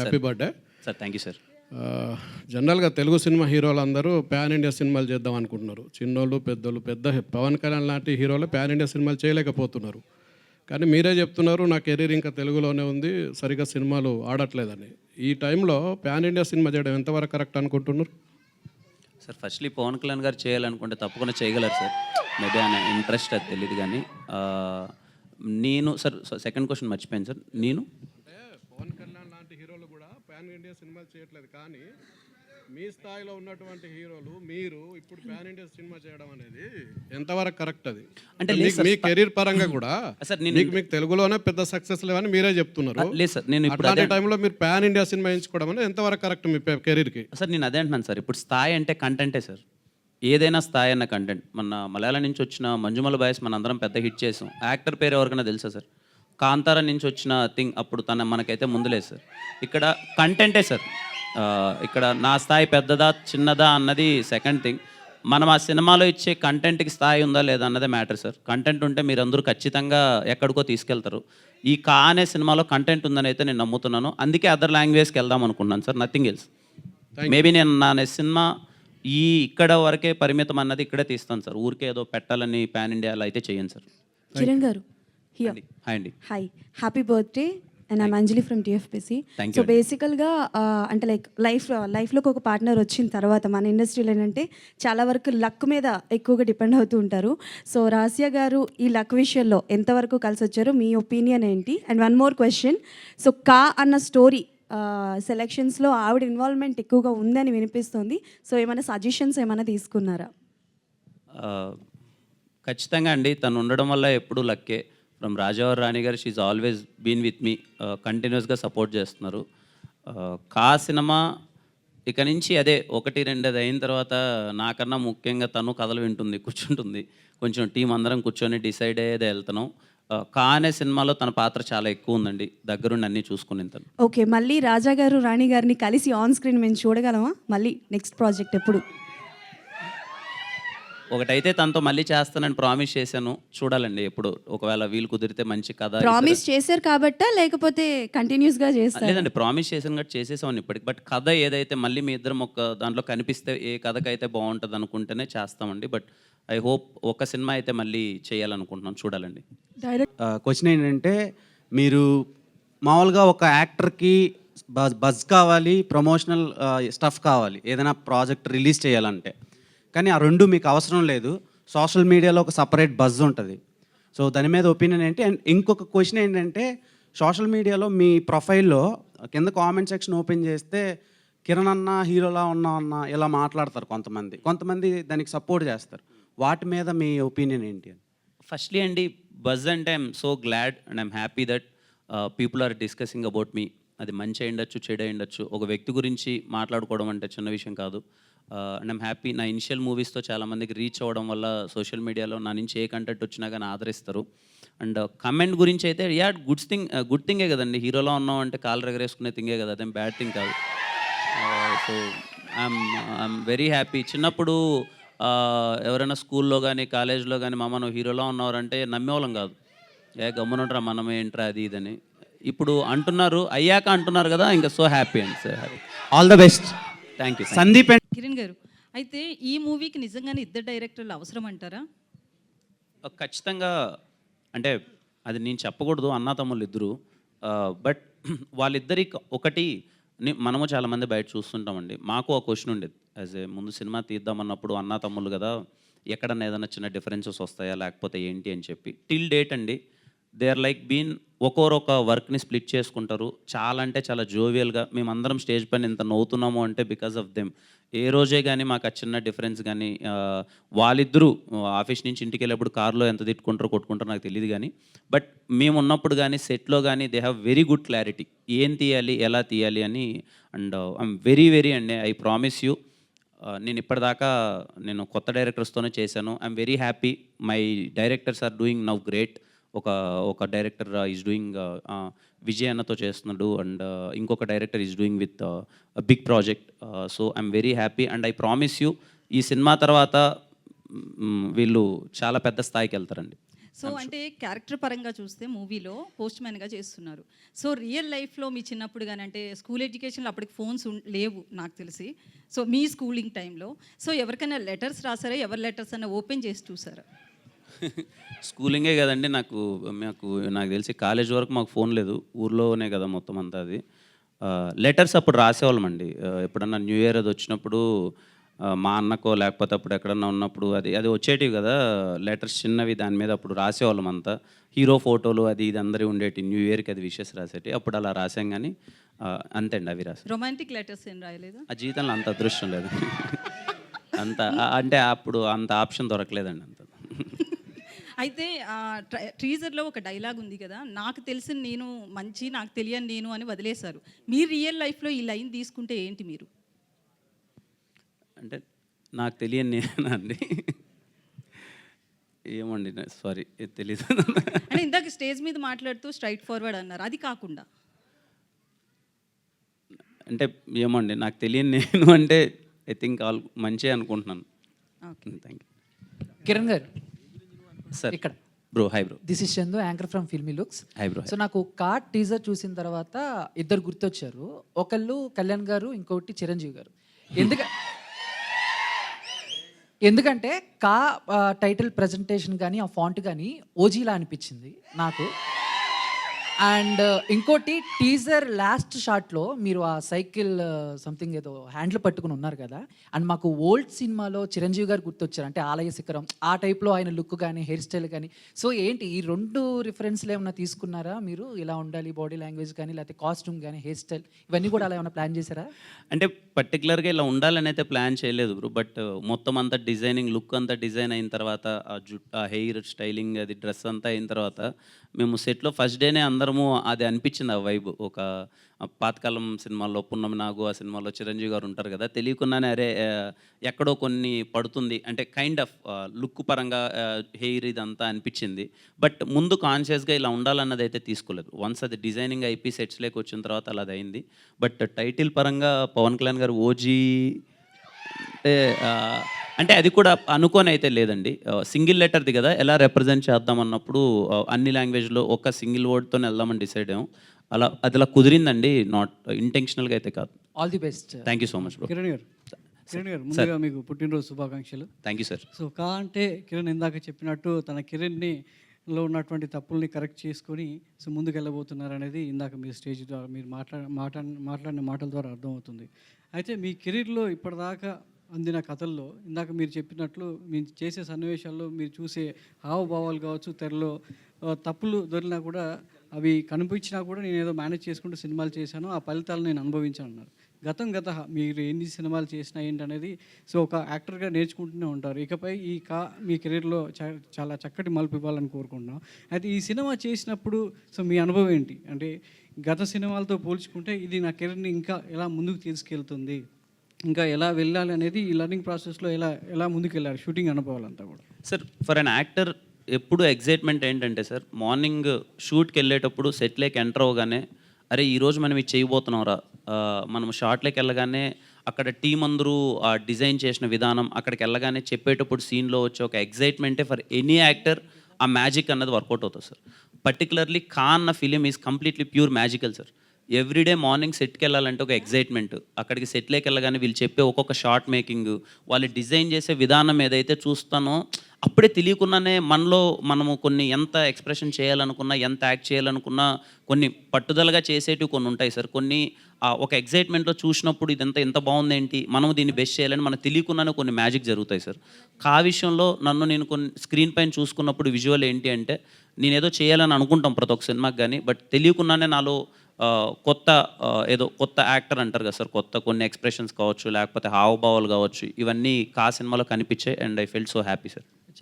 Happy birthday sir thank you sir జనరల్గా Telugu cinema హీరోలు అందరూ ప్యాన్ ఇండియా సినిమాలు చేద్దాం అనుకుంటున్నారు. చిన్నోళ్ళు పెద్దోళ్ళు పెద్ద పవన్ కళ్యాణ్ లాంటి హీరోలు ప్యాన్ ఇండియా సినిమాలు చేయలేకపోతున్నారు. కానీ మీరే చెప్తున్నారు నా కెరీర్ ఇంకా తెలుగులోనే ఉంది సరిగా సినిమాలు ఆడట్లేదని. ఈ టైంలో ప్యాన్ ఇండియా సినిమా చేయడం ఎంతవరకు కరెక్ట్ అనుకుంటున్నారు? సార్ ఫస్ట్లీ పవన్ కళ్యాణ్ గారు చేయాలనుకుంటే తప్పకుండా చేయగలరు సార్ మేబీ ఆయన ఇంట్రెస్ట్ అది తెలియదు కానీ ఆ, నేను సార్ సెకండ్ క్వశ్చన్ మర్చిపోయాను సార్ నేను? పవన్ కళ్యాణ్ ప్యాన్ ఇండియా సినిమాలు చేయట్లేదు. కానీ మీ స్థాయిలో ఉన్నటువంటి హీరోలు మీరు ఇప్పుడు ప్యాన్ ఇండియా సినిమా చేయడం అనేది ఎంతవరకు కరెక్ట్ అది? అంటే మీ కెరీర్ పరంగా కూడా సార్ మీకు మీకు తెలుగులోనే పెద్ద సక్సెస్ లేవని మీరే చెప్తున్నారు. లేదు సార్ నేను ఇప్పుడు టైంలో మీరు ప్యాన్ ఇండియా సినిమా ఎంచుకోవడం అనేది ఎంతవరకు కరెక్ట్ మీ కెరీర్కి? సార్ నేను అదే అంటున్నాను సార్ ఇప్పుడు స్థాయి అంటే కంటెంటే సార్. ఏదైనా స్థాయి అన్న కంటెంట్ మన మలయాళం నుంచి వచ్చిన మంజుమల బాయ్స్ మన అందరం పెద్ద హిట్ చేసాం. యాక్టర్ పేరు ఎవరికైనా తెలుసా సార్? కాంతార నుంచి వచ్చిన థింగ్ అప్పుడు తన మనకైతే ముందులేదు సార్. ఇక్కడ కంటెంటే సార్. ఇక్కడ నా స్థాయి పెద్దదా చిన్నదా అన్నది సెకండ్ థింగ్ మనం ఆ సినిమాలో ఇచ్చే కంటెంట్కి స్థాయి ఉందా లేదా అన్నదే మ్యాటర్ సార్. కంటెంట్ ఉంటే మీరందరూ ఖచ్చితంగా ఎక్కడికో తీసుకెళ్తారు. ఈ కా అనే సినిమాలో కంటెంట్ ఉందని అయితే నేను నమ్ముతున్నాను. అందుకే అదర్ లాంగ్వేజ్కి వెళ్దాం అనుకున్నాను సార్. నథింగ్ ఎల్స్ మేబీ నేను నా సినిమా ఈ ఇక్కడ వరకే పరిమితం అన్నది ఇక్కడే తీస్తాను సార్. ఊరికే ఏదో పెట్టాలని పాన్ ఇండియాలో అయితే చేయను సార్. కిరణ్ గారు హియర్ హాయ్ అండి hi happy birthday and I'm Anjali from TFPC so బేసికల్గా అంటే లైక్ లైఫ్ లైఫ్లోకి ఒక పార్ట్నర్ వచ్చిన తర్వాత మన ఇండస్ట్రీలో ఏంటంటే చాలా వరకు లక్ మీద ఎక్కువగా డిపెండ్ అవుతూ ఉంటారు. సో రాసియా గారు ఈ లక్ విషయంలో ఎంతవరకు కలిసి వచ్చారో మీ ఒపీనియన్ ఏంటి? And one more question so కా అన్న స్టోరీ సెలెక్షన్స్లో ఆవిడ ఇన్వాల్వ్మెంట్ ఎక్కువగా ఉందని వినిపిస్తుంది. సో ఏమైనా సజెషన్స్ ఏమైనా తీసుకున్నారా? ఆ, ఖచ్చితంగా అండి. తను ఉండడం వల్ల ఎప్పుడు లక్కే from Raja Vaaru Rani Gaaru she always been with me కంటిన్యూస్గా సపోర్ట్ చేస్తున్నారు. Uh, కా సినిమా ఇక నుంచి అదే ఒకటి రెండు అది అయిన తర్వాత నాకన్నా ముఖ్యంగా తను కథలు వింటుంది కూర్చుంటుంది. కొంచెం టీం అందరం కూర్చొని డిసైడ్ అయ్యేది వెళ్తున్నాం. Uh, కా అనే సినిమాలో తన పాత్ర చాలా ఎక్కువ ఉందండి. దగ్గరుండి అన్ని చూసుకుని తను. ఓకే మళ్ళీ రాజా గారు రాణి గారిని కలిసి ఆన్ స్క్రీన్ మేము చూడగలమా? మళ్ళీ నెక్స్ట్ ప్రాజెక్ట్ ఎప్పుడు? ఒకటైతే తనతో మళ్ళీ చేస్తానని ప్రామిస్ చేశాను. చూడాలండి ఎప్పుడు. ఒకవేళ వీలు కుదిరితే మంచి కథ ప్రామిస్ చేశారు కాబట్టా? లేకపోతే కంటిన్యూస్గా చేస్తారు? లేదండి ప్రామిస్ చేసాను కాబట్టి చేసేసామని ఇప్పటికి. బట్ కథ ఏదైతే మళ్ళీ మీ ఇద్దరం ఒక దాంట్లో కనిపిస్తే ఏ కథకైతే బాగుంటుంది అనుకుంటేనే చేస్తామండి. బట్ ఐ హోప్ ఒక సినిమా అయితే మళ్ళీ చేయాలనుకుంటున్నాం. చూడాలండి. క్వశ్చన్ ఏంటంటే మీరు మామూలుగా ఒక యాక్టర్కి బజ్ బజ్ కావాలి ప్రమోషనల్ స్టఫ్ కావాలి. ఏదైనా ప్రాజెక్ట్ రిలీజ్ చేయాలంటే. కానీ ఆ రెండు మీకు అవసరం లేదు. సోషల్ మీడియాలో ఒక సపరేట్ బజ్ ఉంటుంది. సో దాని మీద ఒపీనియన్ ఏంటి? అండ్ ఇంకొక క్వశ్చన్ ఏంటంటే సోషల్ మీడియాలో మీ ప్రొఫైల్లో కింద కామెంట్ సెక్షన్ ఓపెన్ చేస్తే కిరణ్ అన్న హీరోలా ఉన్నా అన్న ఇలా మాట్లాడతారు కొంతమంది. కొంతమంది దానికి సపోర్ట్ చేస్తారు. వాటి మీద మీ ఒపీనియన్ ఏంటి ఫస్ట్లీ అండి బజ్ అంటే I'm so glad and I'm happy that people are discussing about me. అది మంచి అయ్యుండొచ్చు చెడు అయ్యుండొచ్చు. ఒక వ్యక్తి గురించి మాట్లాడుకోవడం అంటే చిన్న విషయం కాదు. And I'm happy. నా ఇనిషియల్ మూవీస్తో చాలామందికి రీచ్ అవ్వడం వల్ల సోషల్ మీడియాలో నా నుంచి ఏ కంటెంట్ వచ్చినా కానీ ఆదరిస్తారు. అండ్ కమెంట్ గురించి అయితే యా గుడ్స్ థింగ్ గుడ్ థింగే కదండి. హీరోలో ఉన్నాం అంటే కాలు ఎగరేసుకునే థింగే కదా అదేం బ్యాడ్ థింగ్ కాదు. So I'm I'm very happy. చిన్నప్పుడు ఎవరైనా స్కూల్లో కానీ కాలేజ్లో కానీ మామ నువ్వు హీరోలో ఉన్నవారంటే నమ్మేవాళ్ళం కాదు. ఏ గమ్మునుంటారా మనం ఏంట్రా అది ఇదని ఇప్పుడు అంటున్నారు అయ్యాక అంటున్నారు కదా ఇంకా సో హ్యాపీ అండి so happy. All the best thank you Sandeep and Kiran గారు అయితే ఈ మూవీకి నిజంగానే ఇద్దరు డైరెక్టర్లు అవసరం అంటారా ఖచ్చితంగా అంటే అది నేను చెప్పకూడదు అన్నా తమ్ముళ్ళు ఇద్దరు. బట్ వాళ్ళిద్దరికి ఒకటి మనము చాలామంది బయట చూస్తుంటామండి. మాకు ఒక క్వశ్చన్ ఉండేది. యాజ్ ఏ ముందు సినిమా తీద్దామన్నప్పుడు అన్నా తమ్ముళ్ళు కదా ఎక్కడన్నా ఏదైనా చిన్న డిఫరెన్సెస్ వస్తాయా లేకపోతే ఏంటి అని చెప్పి. టిల్ డేట్ అండి దే ఆర్ లైక్ బీన్ ఒక్కొరొక వర్క్ని స్ప్లిట్ చేసుకుంటారు. చాలా అంటే చాలా జోవియల్గా మేమందరం స్టేజ్ పైన ఇంత నవ్వుతున్నాము అంటే బికాస్ ఆఫ్ దెమ్. ఏ రోజే కానీ మాకు ఆ చిన్న డిఫరెన్స్ కానీ వాళ్ళిద్దరూ ఆఫీస్ నుంచి ఇంటికి వెళ్ళేప్పుడు కార్లో ఎంత తిట్టుకుంటారో కొట్టుకుంటారో నాకు తెలియదు కానీ బట్ మేము ఉన్నప్పుడు కానీ సెట్లో కానీ they have very good clarity. ఏం తీయాలి ఎలా తీయాలి అని అండ్ ఐఎమ్ వెరీ వెరీ అండి ఐ ప్రామిస్ యూ నేను ఇప్పటిదాకా నేను కొత్త డైరెక్టర్స్తోనే చేశాను. I'm very happy. My directors are doing now great. ఒక ఒక డైరెక్టర్ ఈజ్ డూయింగ్ విజయ్ అన్నతో చేస్తున్నాడు. అండ్ ఇంకొక director is doing with big project so I'm very happy and I promise you ఈ సినిమా తర్వాత వీళ్ళు చాలా పెద్ద స్థాయికి వెళ్తారండి. సో అంటే క్యారెక్టర్ పరంగా చూస్తే మూవీలో పోస్ట్ మ్యాన్గా చేస్తున్నారు. సో రియల్ లైఫ్లో మీ చిన్నప్పుడు కానీ అంటే స్కూల్ ఎడ్యుకేషన్లో అప్పటికి ఫోన్స్ లేవు నాకు తెలిసి. సో మీ స్కూలింగ్ టైంలో సో ఎవరికైనా లెటర్స్ రాసారా? ఎవరి లెటర్స్ అన్న ఓపెన్ చేసి చూసారా? స్కూలింగే కదండి నాకు మాకు నాకు తెలిసి కాలేజ్ వరకు మాకు ఫోన్ లేదు. ఊర్లోనే కదా మొత్తం అంతా అది. లెటర్స్ అప్పుడు రాసేవాళ్ళమండి ఎప్పుడన్నా న్యూ ఇయర్ అది వచ్చినప్పుడు మా అన్నకో లేకపోతే అప్పుడు ఎక్కడన్నా ఉన్నప్పుడు అది అది వచ్చేటివి కదా. లెటర్స్ చిన్నవి దాని మీద అప్పుడు రాసేవాళ్ళం అంతా. హీరో ఫోటోలు అది ఇది అందరి ఉండేటి న్యూ ఇయర్కి అది విషెస్ రాసేటి అప్పుడు అలా రాసాం కానీ ఆ, అంతే అండి అవి రాసాం రొమాంటిక్ లెటర్స్ ఏం రాయలేదా? ఆ జీవితంలో అంత అదృష్టం లేదు. అంత అంటే అప్పుడు అంత ఆప్షన్ దొరకలేదండి. అయితే ట్రీజర్లో ఒక డైలాగ్ ఉంది కదా నాకు తెలిసిన నేను మంచి నాకు తెలియని నేను అని వదిలేశారు. మీ రియల్ లైఫ్లో ఈ లైన్ తీసుకుంటే ఏంటి మీరు? అంటే నాకు తెలియని నేనా అండి. ఏమండి సారీ తెలీదు. అంటే ఇందాక స్టేజ్ మీద మాట్లాడుతూ స్ట్రైట్ ఫార్వర్డ్ అన్నారు. అది కాకుండా. అంటే ఏమండి నాకు తెలియని నేను అంటే ఐ థింక్ ఆల్ మంచి అనుకుంటున్నాను. ఓకే. థ్యాంక్ యూ కిరణ్ గారు సార్ ఇక్కడ. Bro hi bro this is Chandu anchor from Filmy Looks hi bro so నాకు కార్డ్ టీజర్ చూసిన తర్వాత ఇద్దరు గుర్తొచ్చారు. ఒకళ్ళు కళ్యాణ్ గారు ఇంకొకటి చిరంజీవి గారు. ఎందుక ఎందుకంటే కా టైటిల్ ప్రజెంటేషన్ కానీ ఆ ఫాంట్ కానీ ఓజీలా అనిపించింది నాకు. అండ్ uh, ఇంకోటి టీజర్ లాస్ట్ షాట్లో మీరు ఆ సైకిల్ uh, సంథింగ్ ఏదో హ్యాండ్లు పట్టుకుని ఉన్నారు కదా అండ్ మాకు ఓల్డ్ సినిమాలో చిరంజీవి గారు గుర్తొచ్చారు. అంటే ఆలయ శిఖరం ఆ టైప్లో ఆయన లుక్ కానీ హెయిర్ స్టైల్ కానీ. సో ఏంటి ఈ రెండు రిఫరెన్స్లు ఏమైనా తీసుకున్నారా మీరు? ఇలా ఉండాలి బాడీ లాంగ్వేజ్ కానీ లేకపోతే కాస్ట్యూమ్ కానీ హెయిర్ స్టైల్ ఇవన్నీ కూడా అలా ఏమైనా ప్లాన్ చేశారా? అంటే పర్టికులర్గా ఇలా ఉండాలని అయితే ప్లాన్ చేయలేదు బ్రో. బట్ uh, మొత్తం అంతా డిజైనింగ్ లుక్ అంతా డిజైన్ అయిన తర్వాత ఆ జుట్టు ఆ హెయిర్ స్టైలింగ్ అది డ్రెస్ అంతా అయిన తర్వాత మేము సెట్లో ఫస్ట్ డేనే అందరము అది అనిపించింది ఆ వైబ్ ఒక పాతకాలం సినిమాల్లో పున్నమి నాగు ఆ సినిమాలో చిరంజీవి గారు ఉంటారు కదా తెలియకుండానే అరే ఎక్కడో కొన్ని పడుతుంది. అంటే కైండ్ ఆఫ్ లుక్ పరంగా హెయిర్ ఇదంతా అనిపించింది. బట్ ముందు కాన్షియస్గా ఇలా ఉండాలన్నది అయితే తీసుకోలేదు. వన్స్ అది డిజైనింగ్ అయిపోయి సెట్స్లోకి వచ్చిన తర్వాత అలా అది అయింది. బట్ టైటిల్ పరంగా పవన్ కళ్యాణ్ గారు ఓజీ అంటే అంటే అది కూడా అనుకోని అయితే లేదండి. సింగిల్ లెటర్ది కదా ఎలా రిప్రజెంట్ చేద్దాం అన్నప్పుడు అన్ని లాంగ్వేజ్లో ఒక సింగిల్ వర్డ్తో వెళ్దామని డిసైడ్ అయ్యాం. అలా అది అలా కుదిరిందండి నాట్ ఇంటెన్షనల్గా అయితే కాదు. All the best thank you so much Kiran గారు కిరణ్ గారు ముందుగా మీకు పుట్టినరోజు శుభాకాంక్షలు. థ్యాంక్ యూ సార్ సో కా అంటే కిరణ్ ఇందాక చెప్పినట్టు తన కిరణ్ని లో ఉన్నటువంటి తప్పుల్ని కరెక్ట్ చేసుకొని సో ముందుకు వెళ్ళబోతున్నారు అనేది ఇందాక మీ స్టేజ్ ద్వారా మీరు మాట్లా మాట్లా మాట్లాడిన మాటల ద్వారా అర్థమవుతుంది. అయితే మీ కెరీర్లో ఇప్పటిదాకా అందిన కథల్లో ఇందాక మీరు చెప్పినట్లు మీరు చేసే సన్నివేశాల్లో మీరు చూసే హావభావాలు కావచ్చు తెరలో తప్పులు దొరికినా కూడా అవి కనిపించినా కూడా నేను ఏదో మేనేజ్ చేసుకుంటూ సినిమాలు చేశాను ఆ ఫలితాలు నేను అనుభవించాను అన్నారు గతం గత మీరు ఎన్ని సినిమాలు చేసినా ఏంటనేది సో ఒక యాక్టర్గా నేర్చుకుంటూనే ఉంటారు. ఇకపై ఈ కా మీ కెరీర్లో చాలా చక్కటి మలుపు ఇవ్వాలని కోరుకుంటున్నాం. అయితే ఈ సినిమా చేసినప్పుడు సో మీ అనుభవం ఏంటి? అంటే గత సినిమాలతో పోల్చుకుంటే ఇది నా కెరీర్ని ఇంకా ఎలా ముందుకు తీసుకెళ్తుంది? ఇంకా ఎలా వెళ్ళాలి అనేది ఈ లర్నింగ్ ప్రాసెస్లో ఎలా ఎలా ముందుకు వెళ్ళారు షూటింగ్ అనుభవాలంతా కూడా. సార్ ఫర్ అన్ యాక్టర్ ఎప్పుడు ఎగ్జైట్మెంట్ ఏంటంటే సార్ మార్నింగ్ షూట్కి వెళ్ళేటప్పుడు సెట్లోకి ఎంటర్ అవ్వగానే అరే ఈరోజు మనం ఇది చేయబోతున్నాంరా మనం షార్ట్లోకి వెళ్ళగానే అక్కడ టీం అందరూ ఆ డిజైన్ చేసిన విధానం అక్కడికి వెళ్ళగానే చెప్పేటప్పుడు సీన్లో వచ్చే ఒక ఎగ్జైట్మెంటే ఫర్ ఎనీ యాక్టర్ ఆ మ్యాజిక్ అన్నది వర్కౌట్ అవుతుంది సార్ పర్టికులర్లీ ఖాన్ అన్న film is completely pure magical sir everyday morning సెట్కి వెళ్ళాలంటే ఒక ఎగ్జైట్మెంట్ అక్కడికి సెట్లోకి వెళ్ళగానే వీళ్ళు చెప్పే ఒక్కొక్క షార్ట్ మేకింగ్ వాళ్ళు డిజైన్ చేసే విధానం ఏదైతే చూస్తానో అప్పుడే తెలియకుండానే మనలో మనము కొన్ని ఎంత ఎక్స్ప్రెషన్ చేయాలనుకున్నా ఎంత యాక్ట్ చేయాలనుకున్నా కొన్ని పట్టుదలగా చేసేటివి కొన్ని ఉంటాయి సార్. కొన్ని ఒక ఎగ్జైట్మెంట్లో చూసినప్పుడు ఇదంతా ఎంత బాగుంది ఏంటి మనం దీన్ని బెస్ట్ చేయాలని మనకు తెలియకుండానే కొన్ని మ్యాజిక్ జరుగుతాయి సార్. కా విషయంలో నన్ను నేను కొన్ని స్క్రీన్ పైన చూసుకున్నప్పుడు విజువల్ ఏంటి అంటే నేను ఏదో చేయాలని అనుకుంటాం ప్రతి ఒక్క సినిమాకి కానీ బట్ తెలియకుండానే నాలో కొత్త ఏదో కొత్త యాక్టర్ అంటారు కదా సార్ కొత్త కొన్ని ఎక్స్ప్రెషన్స్ కావచ్చు లేకపోతే హావభావాలు కావచ్చు ఇవన్నీ కా సినిమాలో కనిపించాయి and I feel so happy sir.